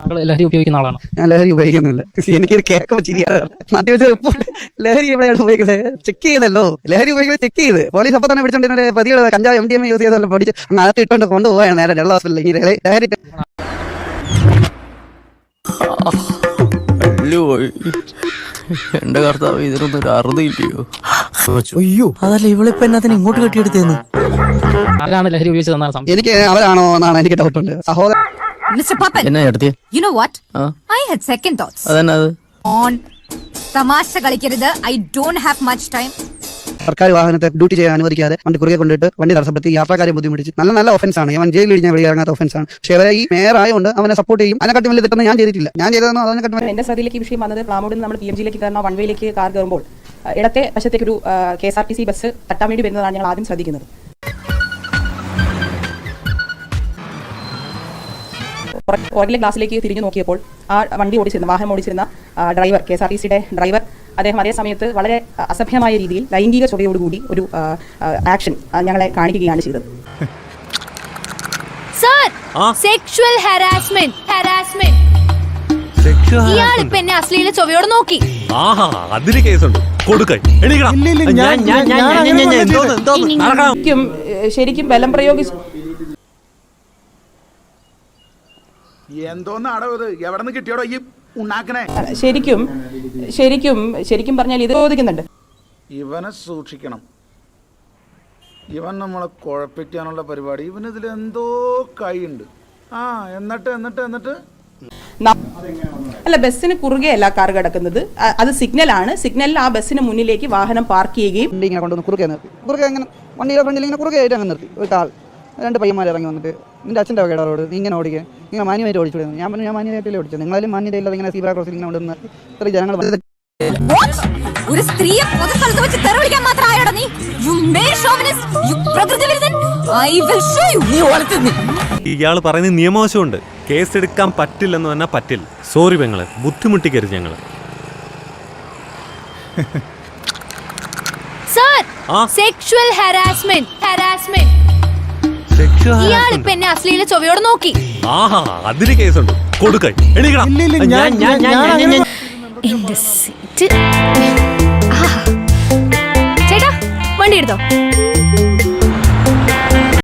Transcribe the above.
താങ്കൾ ലഹരി ഉപയോഗിക്കുന്ന ആളാണ്? ഞാൻ ലഹരി ഉപയോഗിക്കുന്നില്ല. എനിക്ക് കേൾക്കുമ്പോൾ ചിരിയാണ് മദ്യപിച്ച റിപ്പോർട്ട് ലഹരി എവിടെയാണ് ഉപയോഗിക്കുന്നത്? ചെക്ക് ചെയ്തല്ലോ ലഹരി ഉപയോഗിക്കുന്നത് ചെക്ക് ചെയ്ത്. പോലീസ് അപ്പൊ തന്നെ പിടിച്ചോണ്ടിരുന്ന പ്രതികൾ കഞ്ചാവ് എം ഡി എം യൂസ് ചെയ്തല്ലോ പഠിച്ച് അങ്ങ് അകത്ത് ഇട്ടുകൊണ്ട് കൊണ്ടുപോയാണ് നേരെ വെള്ള ഹോസ്പിറ്റലിൽ ഈ ലഹരി- എന്റെ കർത്താവ് ഇതിനൊന്നും ഒരു അറുതില്ലയോ അയ്യോ. അതല്ല ഇവളിപ്പോ എന്നതിന് ഇങ്ങോട്ട് കെട്ടിയെടുത്തേന്ന് ആരാണ് ലഹരി ഉപയോഗിച്ചതെന്നാണ് സംശയം? എനിക്ക് അവരാണോ എന്നാണ് എനിക്ക് ഡൗട്ടുണ്ട് സഹോദരൻ Mr. പപ്പൻ എന്നാ? ആ. I had second thoughts. അതന്നെ അത്? On. തമാശ കളിക്കരുത്. I don't have much time സർക്കാർ വാഹനത്തെ ഡ്യൂട്ടി ചെയ്യാൻ അനുവദിക്കാതെ വണ്ടി കുറുകെ കൊണ്ടിട്ട് വണ്ടി തടസ്സപ്പെടുത്തി യാത്രക്കാരെ ബുദ്ധിമുട്ടിച്ച്. നല്ല നല്ല ഒഫൻസ് ആണ്. അവൻ ജയിലിൽ ഇടിഞ്ഞാൽ വെളിയിറങ്ങാത്ത ഒഫൻസ് ആണ്. പക്ഷേ അവരെ ഈ മേയർ ആയതുകൊണ്ട് അവനെ സപ്പോർട്ട് ചെയ്യും. അതിനെക്കാട്ടി വലിയ തെറ്റൊന്നും ഞാൻ ചെയ്തിട്ടില്ല. ഞാൻ ചെയ്തതെന്നോ അതിനെക്കാട്ടി എന്റെ ശ്രദ്ധയിലേക്ക് ഈ വിഷയം വന്നത് പ്ലാമോഡിൽ നിന്ന് നമ്മൾ പി എം ജിയിലേക്ക് കയറുന്ന വൺ വേയിലേക്ക് കാർ കയറുമ്പോൾ ആ, ഇടത്തെ വശത്തേക്ക് ഒരു K S R T C bus തട്ടാൻ വേണ്ടി വരുന്നതാണ് ഞങ്ങൾ ആദ്യം ശ്രദ്ധിക്കുന്നത്. പുറകിലെ ഗ്ലാസ്സിലേക്ക് തിരിഞ്ഞു നോക്കിയപ്പോൾ ആ വണ്ടി ഓടിച്ചിരുന്ന വാഹനം ഓടിച്ചിരുന്ന driver K S R T സിയുടെ ഡ്രൈവർ അദ്ദേഹം അതേ സമയത്ത് വളരെ അസഭ്യമായ രീതിയിൽ ലൈംഗിക ചുവയോടുകൂടി ഒരു ആക്ഷൻ ഞങ്ങളെ കാണിക്കുകയാണ് ചെയ്തത് സർ സെക്ഷുവൽ ഹരാസ്മെന്റ് ഹരാസ്മെന്റ് ഇയാളിപ്പോ എന്നെ അശ്ലീല ചൊവ്വയോട് നോക്കി അതിന് കേസുണ്ട്. ശരിക്കും ബലം പ്രയോഗിച്ച് എന്തോന്നാടോ ഇത്? എവിടെ നിന്ന് കിട്ടിയോടോ ഈ ഉണ്ടാക്കണേ ശരിക്കും ശരിക്കും ശരിക്കും പറഞ്ഞാൽ ഇത് ചോദിക്കുന്നുണ്ട്. ഇവനെ സൂക്ഷിക്കണം. ഇവൻ നമ്മളെ കുഴപ്പിക്കാനുള്ള പരിപാടി. ഇവനിതിൽ എന്തോ കൈയുണ്ട്. ആ എന്നിട്ട് എന്നിട്ട് എന്നിട്ട്? അല്ല ബസ്സിന് കുറുകെ അല്ല കാർ കിടക്കുന്നത്. അത് സിഗ്നൽ ആണ് സിഗ്നലിൽ ആ ബസ്സിന് മുന്നിലേക്ക് വാഹനം പാർക്ക് ചെയ്യുകയും വണ്ടി ഇങ്ങനെ കൊണ്ടുവന്ന് കുറുകെ നിർത്തി. കുറുകെ അങ്ങനെ വണ്ടിയുടെ ഫ്രണ്ടിൽ ഇങ്ങനെ കുറുകെ ആയിട്ട് അങ്ങനെ നിർത്തി. ഒരു കാൾ രണ്ട് പയ്യന്മാർ ഇറങ്ങി വന്നിട്ട് നിന്റെ അച്ഛന്റെ വകയുടെ റോഡ് നീ ഇങ്ങനെ ഓടിക്കുക നിങ്ങൾ മാന്യമായിട്ട് ഓടിച്ചു വിടുന്നു ഞാൻ പറഞ്ഞു ഞാൻ മാന്യമായിട്ടല്ലേ ഓടിച്ചത് നിങ്ങളാലും മാന്യതയില്ലാതെ ഇങ്ങനെ സീബ്ര ക്രോസിൽ ഇങ്ങനെ ഉണ്ടെന്ന് ഇത്ര ജനങ്ങൾ ഒരു സ്ത്രീയെ പൊതുസ്ഥലത്ത് വെച്ച് തെറി വിളിക്കാൻ മാത്രം ആയോടാ നീ? യു മേൽ ഷോവിനിസ്റ്റ് യു പ്രകൃതി വിരുദ്ധൻ. ഐ വിൽ ഷോ യു നീ ഇയാൾ പറയുന്ന നിയമവശമുണ്ട്. കേസെടുക്കാൻ പറ്റില്ലെന്ന് പറഞ്ഞാൽ പറ്റില്ല. സോറി പെങ്ങളെ ബുദ്ധിമുട്ടിക്കരുത് ഞങ്ങൾ. സർ? സെക്ഷുവൽ ഹരാസ്മെന്റ് ഹരാസ്മെന്റ് ഇയാളിപ്പോ എന്നെ അശ്ലീല ചൊവയോട് നോക്കി. ആഹാ അതിന് കേസുണ്ട്. കൊടുക്കൈ. എണീക്കണം ഇല്ല ഇല്ല ഞാൻ ഞാൻ ഞാൻ അങ്ങനെ എന്റെ സീറ്റ് ചേട്ടാ വണ്ടി എടുത്തോ?